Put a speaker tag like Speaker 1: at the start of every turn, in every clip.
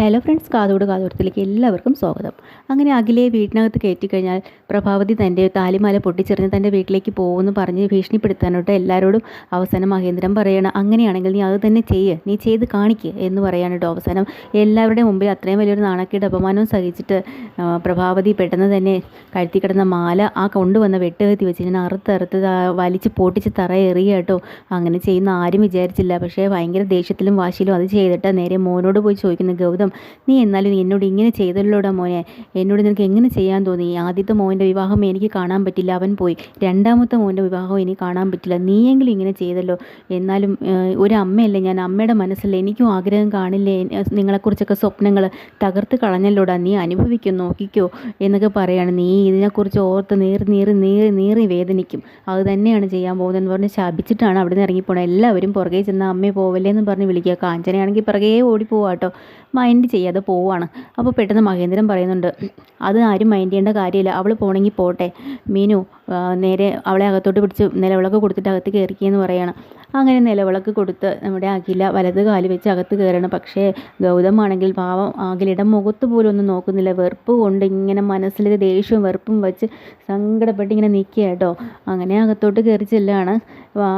Speaker 1: Hello friends കാതോട് കാതോടത്തിലേക്ക് എല്ലാവർക്കും സ്വാഗതം. അങ്ങനെ അഖിലെ വീട്ടിനകത്ത് കയറ്റിക്കഴിഞ്ഞാൽ പ്രഭാവതി തന്റെ താലിമാല പൊട്ടിച്ചെറിഞ്ഞ് തന്റെ വീട്ടിലേക്ക് പോകുമെന്ന് പറഞ്ഞ് ഭീഷണിപ്പെടുത്താനോട്ട് എല്ലാവരോടും അവസാനം മഹേന്ദ്രൻ പറയണം അങ്ങനെയാണെങ്കിൽ നീ അത് തന്നെ ചെയ്യ് നീ ചെയ്ത് കാണിക്കുക എന്ന് പറയാനോട്ടോ അവസാനം. എല്ലാവരുടെ മുമ്പിൽ അത്രയും വലിയൊരു നാണക്കേട് അപമാനവും സഹിച്ചിട്ട് പ്രഭാവതി പെട്ടെന്ന് തന്നെ കഴുത്തി കിടന്ന മാല ആ കൊണ്ടുവന്ന വെട്ടുകത്തി വെച്ച് ഞാൻ അറുത്തറുത്ത് വലിച്ച് പൊട്ടിച്ച് തറ എറിയ കേട്ടോ അങ്ങനെ ചെയ്യുന്ന ആരും വിചാരിച്ചില്ല പക്ഷേ ഭയങ്കര ദേഷ്യത്തിലും വാശിയിലും അത് ചെയ്തിട്ട് നേരെ മോനോട് പോയി ചോദിക്കുന്ന ഗൗതം നീ എന്നാലും എന്നോട് ഇങ്ങനെ ചെയ്തല്ലോടാ മോനെ? എന്നോട് നിനക്ക് എങ്ങനെ ചെയ്യാൻ തോന്നി? ആദ്യത്തെ മോന്റെ വിവാഹം എനിക്ക് കാണാൻ പറ്റില്ല. അവൻ പോയി. രണ്ടാമത്തെ മോന്റെ വിവാഹം എനിക്ക് കാണാൻ പറ്റില്ല. നീയെങ്കിലും ഇങ്ങനെ ചെയ്തല്ലോ. എന്നാലും ഒരു അമ്മയല്ലേ ഞാൻ. അമ്മയുടെ മനസ്സിൽ എനിക്കും ആഗ്രഹം കാണില്ലേ? നിങ്ങളെക്കുറിച്ചൊക്കെ സ്വപ്നങ്ങൾ തകർത്ത് കളഞ്ഞല്ലോടാ? നീ അനുഭവിക്കും നോക്കിക്കോ എന്നൊക്കെ പറയാണ്. നീ ഇതിനെക്കുറിച്ച് ഓർത്ത് നീറി നീറി നീറി നീറി വേദനിക്കും. അത് തന്നെയാണ് ചെയ്യാൻ പോകുന്നതെന്ന് പറഞ്ഞ് ശാപിച്ചിട്ടാണ് അവിടെ നിന്ന് ഇറങ്ങിപ്പോണത്. എല്ലാവരും പുറകെ ചെന്ന് അമ്മയെ പോവല്ലേ എന്ന് പറഞ്ഞ് വിളിക്കുക. കാഞ്ചനയാണെങ്കിൽ പിറകെ ഓടി പോവാട്ടോ മൈൻഡ് ചെയ്യാതെ പോവാണ് അപ്പോൾ പെട്ടെന്ന് മഹേന്ദ്രൻ പറയുന്നുണ്ട് അത് ആരും മൈൻഡ് ചെയ്യേണ്ട കാര്യമില്ല. അവൾ പോണെങ്കിൽ പോട്ടെ. മീനു നേരെ അവളെ അകത്തോട്ട് പിടിച്ച് നിലവിളക്ക് കൊടുത്തിട്ട് അകത്ത് കയറിക്കുകയെന്ന് പറയണം. അങ്ങനെ നിലവിളക്ക് കൊടുത്ത് നമ്മുടെ അഖില വലത് കാൽ വെച്ച് അകത്ത് കയറണം. പക്ഷേ ഗൗതമാണെങ്കിൽ പാവം അഖിലയുടെ മുഖത്ത് പോലും ഒന്നും നോക്കുന്നില്ല. വെറുപ്പ് കൊണ്ട് ഇങ്ങനെ മനസ്സിൽ ദേഷ്യവും വെറുപ്പും വെച്ച് സങ്കടപ്പെട്ട് ഇങ്ങനെ നിൽക്കുക കേട്ടോ. അങ്ങനെ അകത്തോട്ട് കയറി ചെല്ലുകയാണ്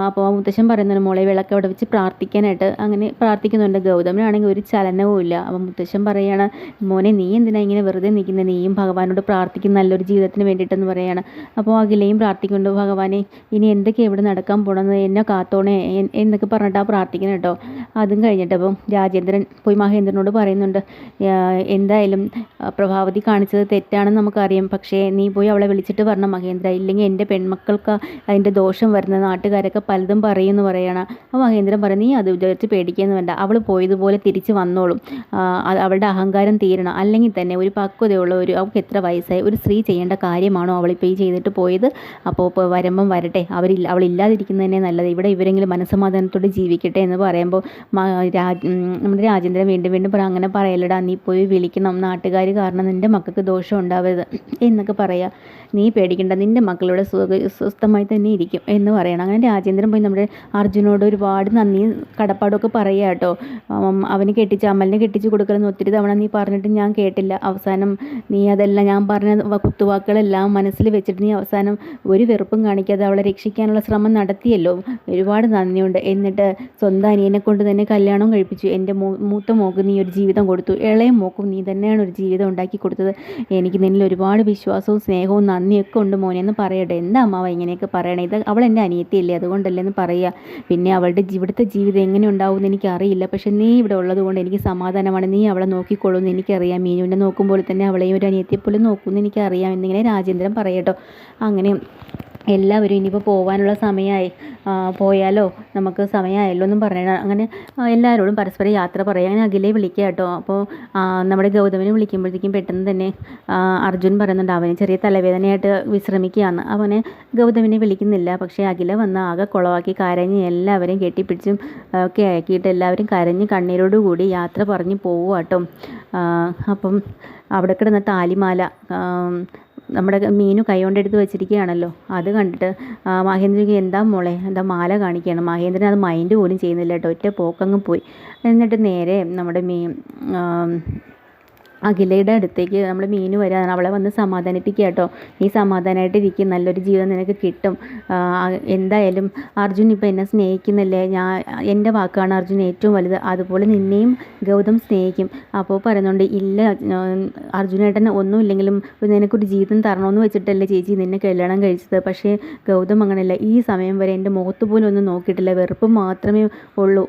Speaker 1: അപ്പോൾ മുത്തശ്ശൻ പറയുന്നുണ്ട് മോളെ വിളക്ക് അവിടെ വെച്ച് പ്രാർത്ഥിക്കാനായിട്ട്. അങ്ങനെ പ്രാർത്ഥിക്കുന്നുണ്ട്. ഗൗതമനാണെങ്കിൽ ഒരു ചലനവും ഇല്ല. അപ്പോൾ മുത്തശ്ശൻ പറയുകയാണ് മോനെ നീ എന്തിനാ ഇങ്ങനെ വെറുതെ നിൽക്കുന്നത് നീയും ഭഗവാനോട് പ്രാർത്ഥിക്കുന്ന നല്ലൊരു ജീവിതത്തിന് വേണ്ടിയിട്ടെന്ന് പറയുകയാണ് അപ്പോൾ അഖിലയും പ്രാർത്ഥിക്കുന്നുണ്ട് ഭഗവാനെ ഇനി എന്തൊക്കെ ഇവിടെ നടക്കാൻ പോണെന്ന് എന്നെ കാത്തോണേ. എന്നൊക്കെ പറഞ്ഞിട്ടാണ് പ്രാർത്ഥിക്കണം കേട്ടോ. അതും കഴിഞ്ഞിട്ട് അപ്പം രാജേന്ദ്രൻ പോയി മഹേന്ദ്രനോട് പറയുന്നുണ്ട് എന്തായാലും പ്രഭാവതി കാണിച്ചത് തെറ്റാണെന്ന് നമുക്കറിയാം. പക്ഷേ നീ പോയി അവളെ വിളിച്ചിട്ട് പറഞ്ഞ മഹേന്ദ്ര ഇല്ലെങ്കിൽ എന്റെ പെൺമക്കൾക്ക് അതിന്റെ ദോഷം വരുന്ന നാട്ടുകാരൊക്കെ പലതും പറയുമെന്ന് പറയണം. അപ്പോൾ മഹേന്ദ്രൻ പറയും നീ അത് വിചാരിച്ച് പേടിക്കുകയെന്ന് വേണ്ട. അവൾ പോയതുപോലെ തിരിച്ച് വന്നോളും. അവളുടെ അഹങ്കാരം തീരണം. അല്ലെങ്കിൽ തന്നെ ഒരു പക്വതയുള്ള ഒരു അവൾക്ക് എത്ര വയസ്സായി ഒരു സ്ത്രീ ചെയ്യേണ്ട കാര്യമാണോ അവളിപ്പോൾ ഈ ചെയ്തിട്ട് പോയത്? അപ്പോൾ വരുമ്പം വരട്ടെ. അവരില്ല അവളില്ലാതിരിക്കുന്നതന്നെ നല്ലത്. ഇവിടെ ഇവരെങ്കിലും മനസ്സമാധാനത്തോടെ ജീവിക്കട്ടെ എന്ന് പറയുമ്പോൾ നമ്മുടെ രാജേന്ദ്രൻ വീണ്ടും വീണ്ടും പറയും അങ്ങനെ പറയലടാ നീ പോയി വിളിക്കണം. നാട്ടുകാർ കാരണം നിന്റെ മക്കൾക്ക് ദോഷം ഉണ്ടാവരുത്. എന്നൊക്കെ പറയാ. നീ പേടിക്കണ്ട നിന്റെ മക്കളിവിടെ സുഖ സ്വസ്ഥമായി തന്നെ ഇരിക്കും എന്ന് പറയണം. അങ്ങനെ രാജേന്ദ്രൻ പോയി നമ്മുടെ അർജുനോട് ഒരുപാട് നന്ദി കടപ്പാടൊക്കെ പറയുക കേട്ടോ. അവന് കെട്ടിച്ച് അമലിനെ കെട്ടിച്ച് കൊടുക്കലെന്ന് ഒത്തിരി തവണ നീ പറഞ്ഞിട്ട് ഞാൻ കേട്ടില്ല. അവസാനം നീ അതെല്ലാം ഞാൻ പറഞ്ഞ കുത്തുവാക്കുകളെല്ലാം മനസ്സിൽ വെച്ചിട്ട് നീ അവസാനം ഒരു വെറുപ്പും കാണിക്കാതെ അവളെ രക്ഷിക്കാനുള്ള ശ്രമം നടത്തിയല്ലോ. ഒരുപാട് നന്ദിയുണ്ട്. എന്നിട്ട് സ്വന്തം അനിയനെ കൊണ്ട് തന്നെ കല്യാണം കഴിപ്പിച്ചു. എന്റെ മൂത്ത മോക്ക് നീ ഒരു ജീവിതം കൊടുത്തു. ഇളയ മോക്കും നീ തന്നെയാണ് ഒരു ജീവിതം ഉണ്ടാക്കി കൊടുത്തത്. എനിക്ക് നിന്നിൽ ഒരുപാട് വിശ്വാസവും സ്നേഹവും നന്ദിയൊക്കെ ഉണ്ട് മോനെ എന്ന് പറയട്ടെ. എന്താ അമ്മാവ ഇങ്ങനെയൊക്കെ പറയണേ? ഇത് അവൾ എന്റെ അനിയത്തിയല്ലേ അതുകൊണ്ടല്ലേ എന്ന് പറയുക പിന്നെ അവളുടെ ഇവിടുത്തെ ജീവിതം എങ്ങനെ ഉണ്ടാവുമെന്ന് എനിക്കറിയില്ല. പക്ഷെ നീ ഇവിടെ ഉള്ളതുകൊണ്ട് എനിക്ക് സമാധാനമാണ്. നീ അവളെ നോക്കിക്കൊള്ളുമെന്ന് എനിക്കറിയാം. മീനുവിനെ നോക്കുമ്പോൾ തന്നെ അവളെയും ഒരു അനിയത്തിയെ പോലെ നോക്കുമെന്ന് എനിക്കറിയാം. എന്നിങ്ങനെ രാജേന്ദ്രൻ പറയട്ടോ. അങ്ങനെ എല്ലാവരും ഇനിയിപ്പോൾ പോകാനുള്ള സമയമായി പോയാലോ? നമുക്ക് സമയമായല്ലോ എന്നും പറയണം അങ്ങനെ എല്ലാവരോടും പരസ്പരം യാത്ര പറയാം. അങ്ങനെ അഖിലെ വിളിക്കുക കേട്ടോ. അപ്പോൾ നമ്മുടെ ഗൗതമിനെ വിളിക്കുമ്പോഴത്തേക്കും പെട്ടെന്ന് തന്നെ അർജുൻ പറയുന്നുണ്ട് അവന് ചെറിയ തലവേദനയായിട്ട് വിശ്രമിക്കുകയാണ്. അവനെ ഗൗതമിനെ വിളിക്കുന്നില്ല. പക്ഷേ അഖില വന്ന് ആകെ കുളവാക്കി കരഞ്ഞ് എല്ലാവരെയും കെട്ടിപ്പിടിച്ചും ഒക്കെ ആക്കിയിട്ട് എല്ലാവരും കരഞ്ഞ് കണ്ണീരോടുകൂടി യാത്ര പറഞ്ഞ് പോവുക കേട്ടോ. അപ്പം അവിടെ കിടന്ന താലിമാല നമ്മുടെ മീനു കൈകൊണ്ടെടുത്ത് വെച്ചിരിക്കുകയാണല്ലോ. അത് കണ്ടിട്ട് മഹേന്ദ്രയ്ക്ക് എന്താ മോളെ എന്താ മാല കാണിക്കുകയാണ്. മഹേന്ദ്രൻ അത് മൈൻഡ് പോലും ചെയ്യുന്നില്ല കേട്ടോ. ഒറ്റ പോക്കങ്ങ് പോയി. എന്നിട്ട് നേരെ നമ്മുടെ മീൻ അഖിലയുടെ അടുത്തേക്ക് നമ്മൾ മീനു വരാൻ അവളെ വന്ന് സമാധാനിപ്പിക്കുക കേട്ടോ. നീ സമാധാനമായിട്ട് ഇരിക്കും നല്ലൊരു ജീവിതം നിനക്ക് കിട്ടും. എന്തായാലും അർജുൻ ഇപ്പോൾ എന്നെ സ്നേഹിക്കുന്നില്ലേ? ഞാൻ എന്റെ വാക്കാണ് അർജുൻ ഏറ്റവും വലുത്. അതുപോലെ നിന്നെയും ഗൗതം സ്നേഹിക്കും. അപ്പോൾ പറയുന്നുണ്ട് ഇല്ല ഉം, അർജുനേട്ടൻ ഒന്നുമില്ലെങ്കിലും നിനക്കൊരു ജീവിതം തരണമെന്ന് വെച്ചിട്ടല്ലേ ചേച്ചി നിന്നെ കല്യാണം കഴിച്ചത്. പക്ഷേ ഗൗതം അങ്ങനെയല്ല ഈ സമയം വരെ എന്റെ മുഖത്ത് പോലും ഒന്നും നോക്കിയിട്ടില്ല. വെറുപ്പ് മാത്രമേ ഉള്ളൂ.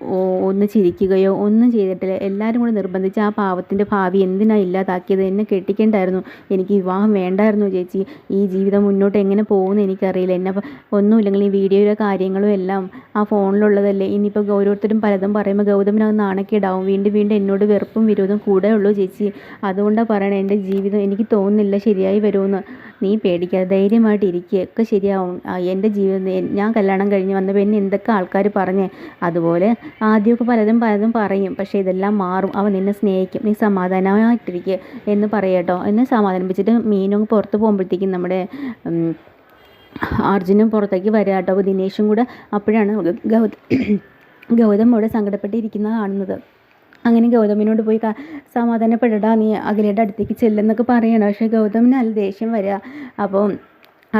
Speaker 1: ഒന്ന് ചിരിക്കുകയോ ഒന്നും ചെയ്തിട്ടില്ല. എല്ലാവരും കൂടി നിർബന്ധിച്ച് ആ പാവത്തിന്റെ ഭാവി എന്തിനാ ഇല്ലാതാക്കിയത് എന്നെ കെട്ടിക്കേണ്ടായിരുന്നു. എനിക്ക് വിവാഹം വേണ്ടായിരുന്നു ചേച്ചി. ഈ ജീവിതം മുന്നോട്ട് എങ്ങനെ പോകുമെന്ന് എനിക്കറിയില്ല. എന്നെ ഒന്നുമില്ലെങ്കിൽ ഈ വീഡിയോയിലെ കാര്യങ്ങളും എല്ലാം ആ ഫോണിലുള്ളതല്ലേ. ഇനിയിപ്പോൾ ഓരോരുത്തരും പലതും പറയുമ്പോൾ ഗൗതമിനത് നാണക്കേടാവും. വീണ്ടും വീണ്ടും എന്നോട് വെറുപ്പും വിരോധം കൂടെ ഉള്ളൂ ചേച്ചി. അതുകൊണ്ടാണ് പറയണത് എന്റെ ജീവിതം എനിക്ക് തോന്നുന്നില്ല ശരിയായി വരുമെന്ന്. നീ പേടിക്കാതെ ധൈര്യമായിട്ട് ഇരിക്കുക ഒക്കെ ശരിയാവും. എന്റെ ജീവിതം ഞാൻ കല്യാണം കഴിഞ്ഞ് വന്ന പിന്നെ എന്തൊക്കെ ആൾക്കാർ പറഞ്ഞേ? അതുപോലെ ആദ്യമൊക്കെ പലതും പലതും പറയും. പക്ഷേ ഇതെല്ലാം മാറും. അവൻ നിന്നെ സ്നേഹിക്കും. നീ സമാധാനമായിട്ടിരിക്കുക എന്ന് പറയട്ടോ എന്നെ സമാധാനിപ്പിച്ചിട്ട് മീനും പുറത്ത് പോകുമ്പോഴത്തേക്കും നമ്മുടെ അർജുനും പുറത്തേക്ക് വരാം കേട്ടോ. അപ്പോൾ ദിനേശും കൂടെ അപ്പോഴാണ് ഗൗതം ഗൗതം അവിടെ സങ്കടപ്പെട്ടിരിക്കുന്നത് കാണുന്നത്. അങ്ങനെ ഗൗതമിനോട് പോയി സമാധാനപ്പെടടാ നീ അഖിലയുടെ അടുത്തേക്ക് ചെല്ലെന്നൊക്കെ പറയണം. പക്ഷേ ഗൗതമിന് നല്ല ദേഷ്യം വരിക അപ്പോൾ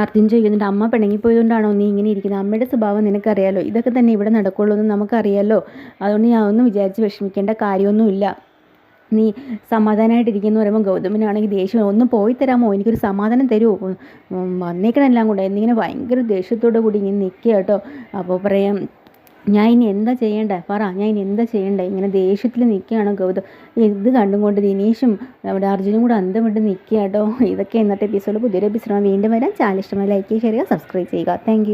Speaker 1: അർജുൻ ചോദിക്കുന്നുണ്ട് അമ്മ പിണങ്ങിപ്പോയതുകൊണ്ടാണോ നീ ഇങ്ങനെ ഇരിക്കുന്നത്? അമ്മയുടെ സ്വഭാവം നിനക്കറിയാലോ? ഇതൊക്കെ തന്നെ ഇവിടെ നടക്കുള്ളൂ എന്ന് നമുക്കറിയാലോ. അതുകൊണ്ട് ഞാൻ ഒന്നും വിചാരിച്ച് വിഷമിക്കേണ്ട കാര്യമൊന്നുമില്ല. നീ സമാധാനമായിട്ടിരിക്കുന്നു പറയുമ്പോൾ ഗൗതമിനാണെങ്കിൽ ദേഷ്യം ഒന്ന് പോയി തരാമോ? എനിക്കൊരു സമാധാനം തരുമോ വന്നേക്കണെല്ലാം കൂടെ. എന്നിങ്ങനെ ഭയങ്കര ദേഷ്യത്തോടു കൂടി ഇങ്ങനെ നിൽക്കുക കേട്ടോ. അപ്പോൾ പറയാം ഞാൻ ഇനി എന്താ ചെയ്യേണ്ടേ? പറ ഞാൻ ഇനി എന്താ ചെയ്യേണ്ടേ? ഇങ്ങനെ ദേഷ്യത്തിൽ നിൽക്കുകയാണ് ഗൗതം. ഇത് കണ്ടും കൊണ്ട് ദിനേശും നമ്മുടെ അർജുനും കൂടെ അന്തം വിട്ട് നിൽക്കുക കേട്ടോ ഇതൊക്കെ ഇന്നത്തെ എപ്പിസോഡ് പുതിയൊരു എപ്പിസോഡ് വീണ്ടും വരാം. ചാനൽ ഇഷ്ടമായി ലൈക്ക് ചെയ്യുക സബ്സ്ക്രൈബ് ചെയ്യുക താങ്ക്